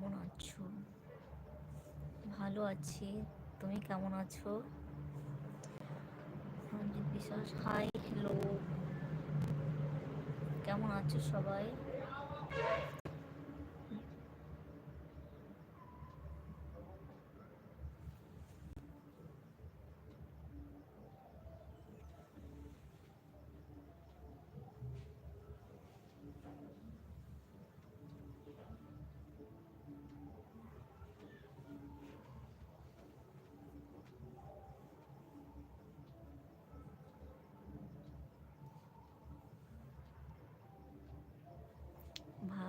করছ ভালো আছি। তুমি কেমন আছো? রঞ্জিত বিশ্বাস হাই হ্যালো কেমন আছো সবাই?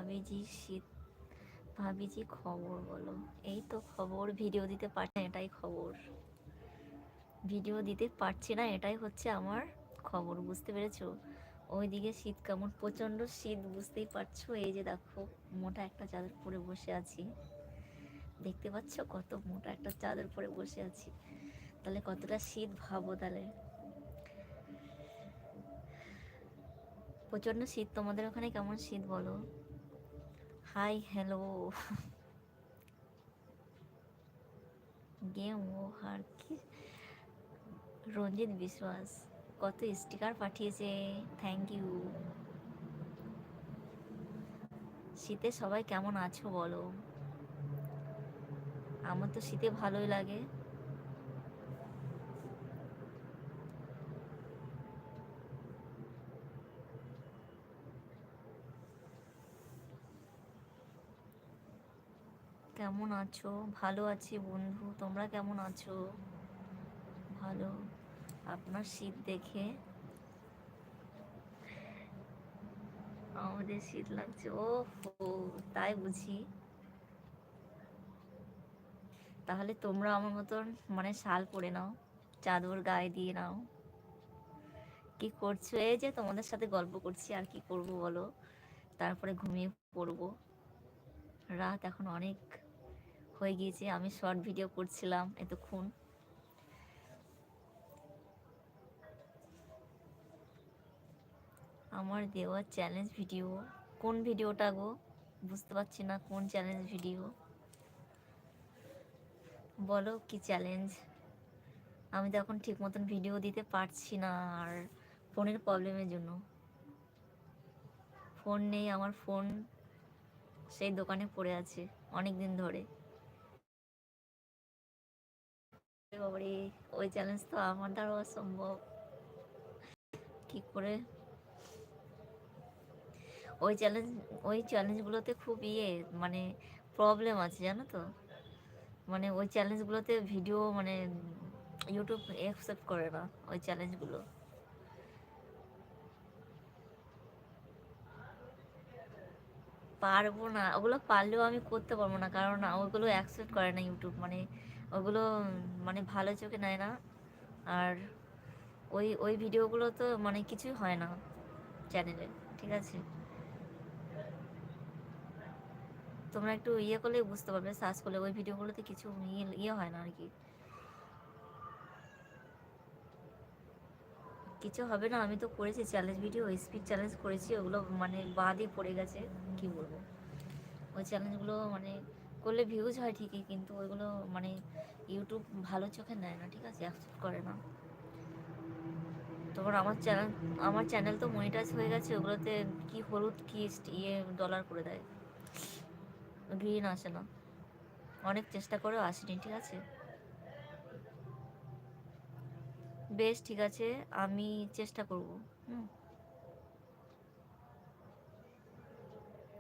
ভাবিজি শীত, ভাবিজি খবর বলো। এই তো খবর ভিডিও দিতে পারছি এটাই খবর। ভিডিও দিতে পারছি না, এটাই হচ্ছে আমার খবর, বুঝতে পেরেছ? ওইদিকে শীত কেমন, প্রচণ্ড শীত, বুঝতেই পারছ? এই যে দেখো, মোটা একটা চাদর পরে বসে আছি। দেখতে পাচ্ছ কত মোটা একটা চাদর পরে বসে আছি। তাহলে কতটা শীত ভাবো তাহলে? প্রচণ্ড শীত, তোমাদের ওখানে কেমন শীত বলো? হাই হ্যালো গেম ও হার কি? রঞ্জিত বিশ্বাস, কত স্টিকার পাঠিয়েছে থ্যাংক ইউ শীতে সবাই কেমন আছো বলো? আমার তো শীতে ভালোই লাগে। কেমন আছো? ভালো আছি বন্ধু। তোমরা কেমন আছো? ভালো। আপনার শীত দেখে আমাদের শীত লাগছে। ও তাই বুঝি। তাহলে তোমরা আমার মতন মানে শাল পরে নাও, চাদর গায়ে দিয়ে নাও। কি করছ? এই যে তোমাদের সাথে গল্প করছি, আর কি করব বলো? তারপরে ঘুমিয়ে পড়ব। রাত এখন অনেক হয়ে গিয়েছে, আমি শর্ট ভিডিও করছিলাম এতক্ষণ। আমার দেওয়া চ্যালেঞ্জ ভিডিও কোন ভিডিওটা গো? বুঝতে পারছি না কোন চ্যালেঞ্জ ভিডিও বলো কি চ্যালেঞ্জ আমি তো এখন ঠিক মতন ভিডিও দিতে পারছি না আর ফোনের প্রবলেমের জন্য। ফোন নেই, আমার ফোন সেই দোকানে পড়ে আছে অনেক দিন ধরে। বাবারে ওই চ্যালেঞ্জ তো আমার দ্বারা অসম্ভব। কি করে? ওই চ্যালেঞ্জ ওই চ্যালেঞ্জগুলোতে খুব ইয়ে মানে প্রবলেম আছে, জানো তো? মানে ওই চ্যালেঞ্জগুলোতে ভিডিও মানে ইউটিউব অ্যাকসেপ্ট করে না, ওই চ্যালেঞ্জগুলো পারব না, ওগুলো পারলেও আমি করতে পারব না, কারণ ওগুলো অ্যাকসেপ্ট করে না ইউটিউব মানে ওগুলো মানে ভালো চোখে নেয় না। আর ওই ওই ভিডিওগুলো তো মানে কিছুই হয় না চ্যানেলে ঠিক আছে? তোমরা একটু ইয়ে করলে বুঝতে পারবে সার্চ করলে ওই ভিডিওগুলোতে কিছু ইয়ে ইয়ে হয় না আর কি। কিছু হবে না, আমি তো করেছি চ্যালেঞ্জ ভিডিও স্পিড চ্যালেঞ্জ করেছি, ওগুলো মানে বাদই পড়ে গেছে, কি বলব? ওই চ্যালেঞ্জগুলো মানে করলে ভিউজ হয় ঠিকই, কিন্তু ওইগুলো মানে ইউটিউব ভালো চোখে নেয় না, ঠিক আছে? অ্যাকসেপ্ট করে না। তোমার আমার চ্যানেল আমার চ্যানেল তো মনিটাইজ হয়ে গেছে, ওগুলোতে কি হলুদ, কি ইয়ে ডলার করে দেয়। গ্রিন আসে না। অনেক চেষ্টা করেও আসেনি, ঠিক আছে? বেশ, ঠিক আছে, আমি চেষ্টা করব, হুম।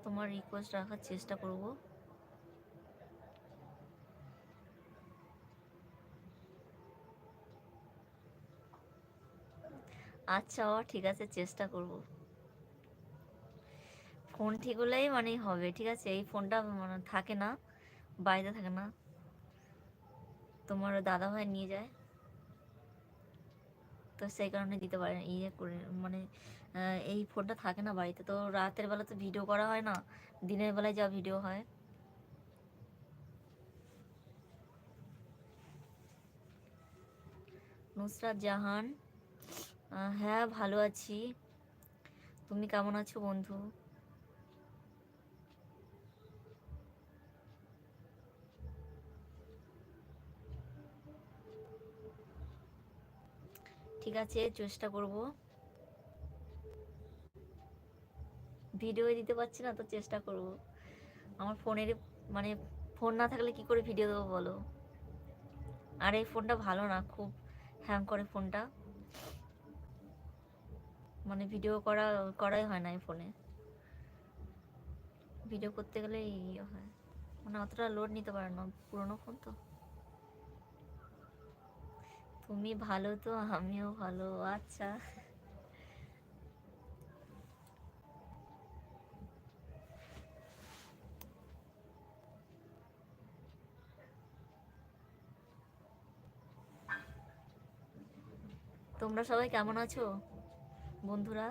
তোমার রিকোয়েস্ট রাখার চেষ্টা করব। আচ্ছা ও ঠিক আছে, চেষ্টা করব। ফোন ঠিক হলেই মানেই হবে, ঠিক আছে? এই ফোনটা মানে থাকে না, বাড়িতে থাকে না। তোমার দাদা ভাই নিয়ে যায়। তো সেই কারণে দিতে পারে ইয়ে করে মানে এই ফোনটা থাকে না বাড়িতে। তো রাতের বেলা তো ভিডিও করা হয় না, দিনের বেলায় যা ভিডিও হয়। নুসরাত জাহান। হ্যাঁ ভালো আছি। তুমি কেমন আছো বন্ধু? ঠিক আছে, চেষ্টা করব। ভিডিও দিতে পারছি না, তো চেষ্টা করব। আমার ফোনের মানে ফোন না থাকলে কি করে ভিডিও দেবো বলো? আর, এই ফোনটা ভালো না, খুব হ্যাং করে ফোনটা। মানে ভিডিও করা, করাই হয় না এই ফোনে ভিডিও করতে গেলে ইয়ে হয়। মানে অতটা লোড নিতে পারে না, পুরোনো ফোন তো। তুমি ভালো তো, আমিও ভালো আচ্ছা। তোমরা সবাই কেমন আছো? বন্ধুরা।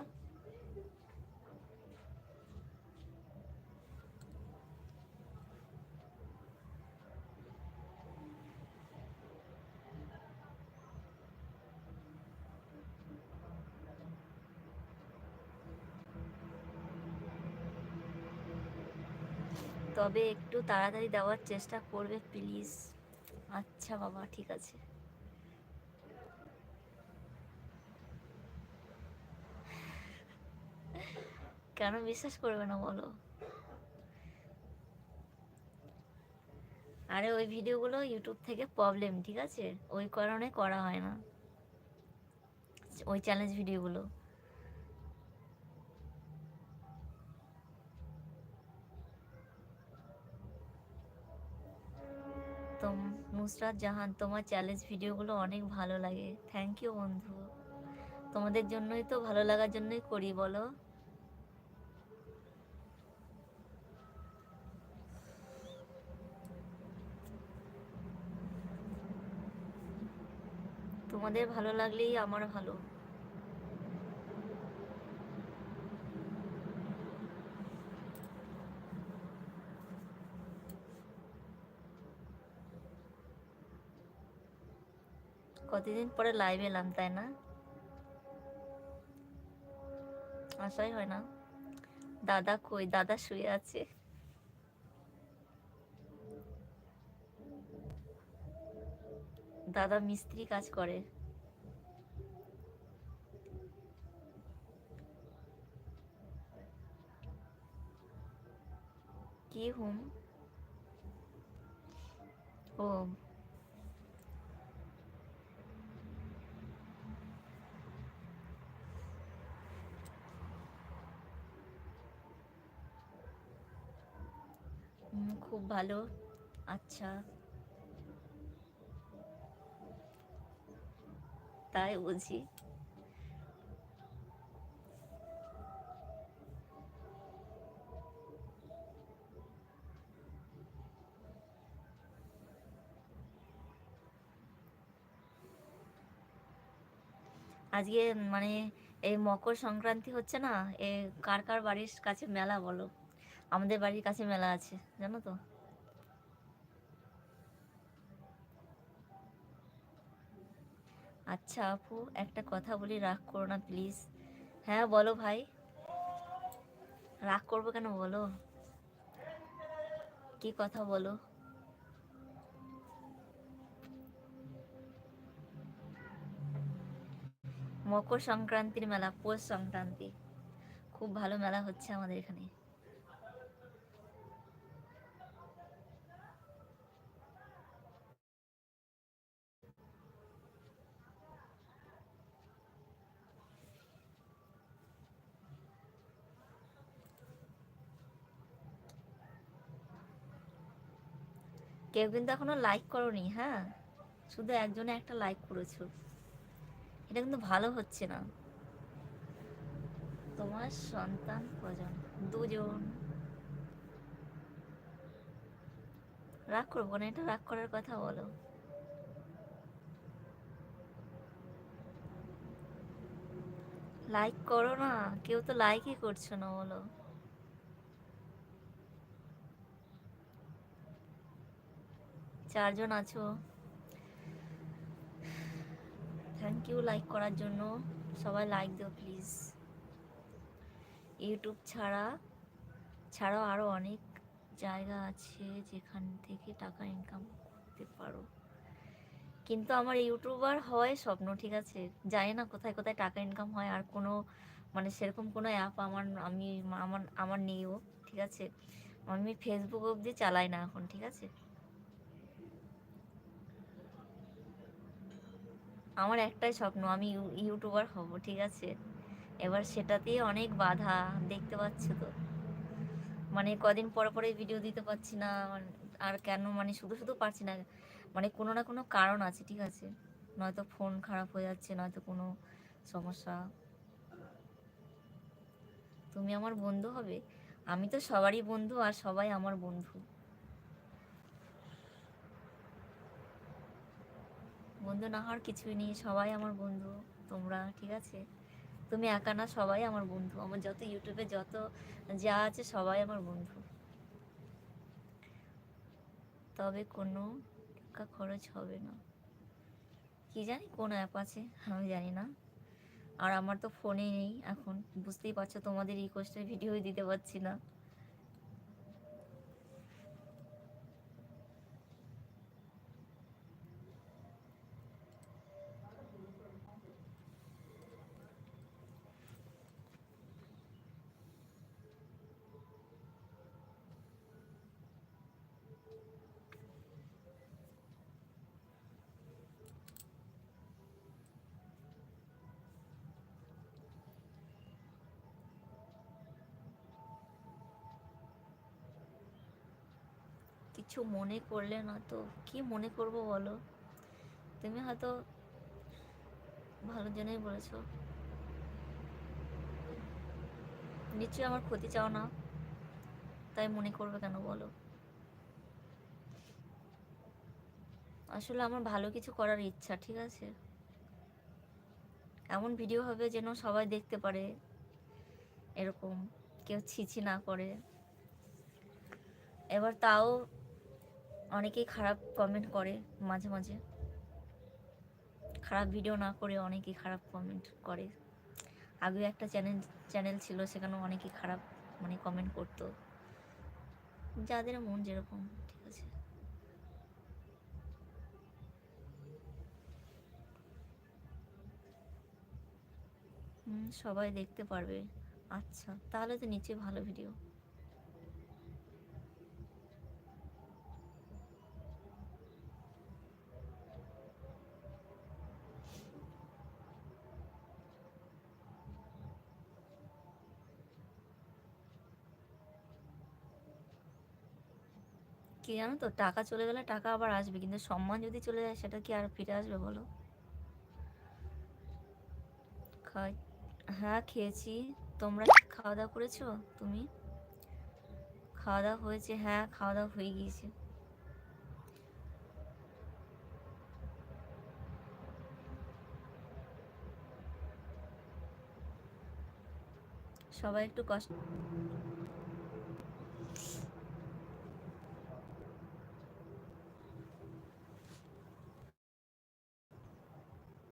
তবে একটু তাড়াতাড়ি দেওয়ার চেষ্টা করবে প্লিজ। আচ্ছা বাবা ঠিক আছে। কেন বিশ্বাস করবে না বলো? আরে ওই ভিডিওগুলো ইউটিউব থেকে প্রবলেম ঠিক আছে? ওই কারণে করা হয় না। ওই চ্যালেঞ্জ ভিডিওগুলো। তোম, নুসরাত জাহান, তোমার চ্যালেঞ্জ ভিডিওগুলো অনেক ভালো লাগে। থ্যাংক ইউ বন্ধু। তোমাদের জন্যই তো ভালো লাগার জন্যই করি, বলো। তোমাদের ভালো লাগলেই আমার ভালো। কতদিন পরে লাইভ এলাম, তাই না? আশাই হয় না। দাদা কই? দাদা শুয়ে আছে। দাদা মিস্ত্রি কাজ করে। কি হুম? ও। খুব ভালো। আচ্ছা। তাই বুঝি। আজকে মানে এই মকর সংক্রান্তি হচ্ছে না, এ কার কার বাড়ির কাছে মেলা বলো? আমাদের বাড়ির কাছে মেলা আছে, জানো তো? আচ্ছা আপু, একটা কথা বলি, রাগ করো না প্লিজ হ্যাঁ বলো ভাই। রাগ করব কেন বলো? কি কথা বলো? মকর সংক্রান্তির মেলা, পৌষ সংক্রান্তি। খুব ভালো মেলা হচ্ছে আমাদের এখানে। কেউ কিন্তু এখনও লাইক করনি হ্যাঁ? শুধু একজনে একটা লাইক করেছ। এটা কিন্তু ভালো হচ্ছে না। তোমার সন্তান কজন? দুজন। রাগ করব না, এটা রাগ করার কথা বলো। লাইক করো না, কেউ তো লাইকই করছ না, বলো। চারজন আছো। থ্যাংক ইউ লাইক করার জন্য। সবাই লাইক দিও প্লিজ ইউটিউব ছাড়া, ছাড়াও আরও অনেক জায়গা আছে যেখান থেকে টাকা ইনকাম করতে পারো। কিন্তু আমার ইউটিউবার হয় স্বপ্ন, ঠিক আছে? জানি না কোথায় কোথায় টাকা ইনকাম হয় আর কোনো মানে সেরকম কোনো অ্যাপ আমার, আমি, আমার আমার নেইও, ঠিক আছে? আমি ফেসবুক অবধি চালাই না এখন, ঠিক আছে? আমার একটাই স্বপ্ন, আমি ইউ- ইউটিউবার হব, ঠিক আছে? এবার সেটাতেই অনেক বাধা, দেখতে পাচ্ছ তো? মানে কদিন পর পরে ভিডিও দিতে পারছি না আর কেন মানে শুধু শুধু পারছি না মানে কোনো না কোনো কারণ আছে, ঠিক আছে? নয়তো ফোন খারাপ হয়ে যাচ্ছে, নয়তো কোনো সমস্যা। তুমি আমার বন্ধু হবে? আমি তো সবারই বন্ধু আর সবাই আমার বন্ধু। বন্ধু না হওয়ার কিছুই নেই, সবাই আমার বন্ধু, তোমরা, ঠিক আছে? তুমি একা না, সবাই আমার বন্ধু। আমার যত ইউটিউবে যত যা আছে, সবাই আমার বন্ধু। তবে কোনো টাকা খরচ হবে না। কি জানি, কোন অ্যাপ আছে, আমি জানি না। আর আমার তো ফোনে নেই এখন। বুঝতেই পারছ, তোমাদের রিকোয়েস্টের ভিডিওই দিতে পারছি না। কিছু মনে করলে না তো কি মনে করব বলো? তুমি হয়তো ভালোর জন্যই বলেছ। নিশ্চয়ই আমার ক্ষতি চাও না। তাই মনে করবে কেন বলো? আসলে আমার ভালো কিছু করার ইচ্ছা, ঠিক আছে? এমন ভিডিও হবে যেন সবাই দেখতে পারে। এরকম কেউ ছিছি না করে। এবার তাও অনেকেই খারাপ কমেন্ট করে মাঝে মাঝে। খারাপ ভিডিও না করে অনেকেই খারাপ কমেন্ট করে। আগেও একটা চ্যানেল চ্যানেল ছিল সেখানেও অনেকেই খারাপ মানে কমেন্ট করতো। যাদের মন যেরকম, ঠিক আছে। সবাই দেখতে পারবে। আচ্ছা তাহলে তো নিচে ভালো ভিডিও জানো তো, টাকা চলে গেলে টাকা আবার আসবে, কিন্তু সম্মান যদি চলে যায়, সেটা কি আর ফিরে আসবে বলো? খাই হ্যাঁ খেয়েছি। তোমরা খাওয়া দাওয়া করেছ, তুমি? খাওয়া দাওয়া হয়েছে হ্যাঁ খাওয়া দাওয়া হয়ে গিয়েছে। সবাই একটু কষ্ট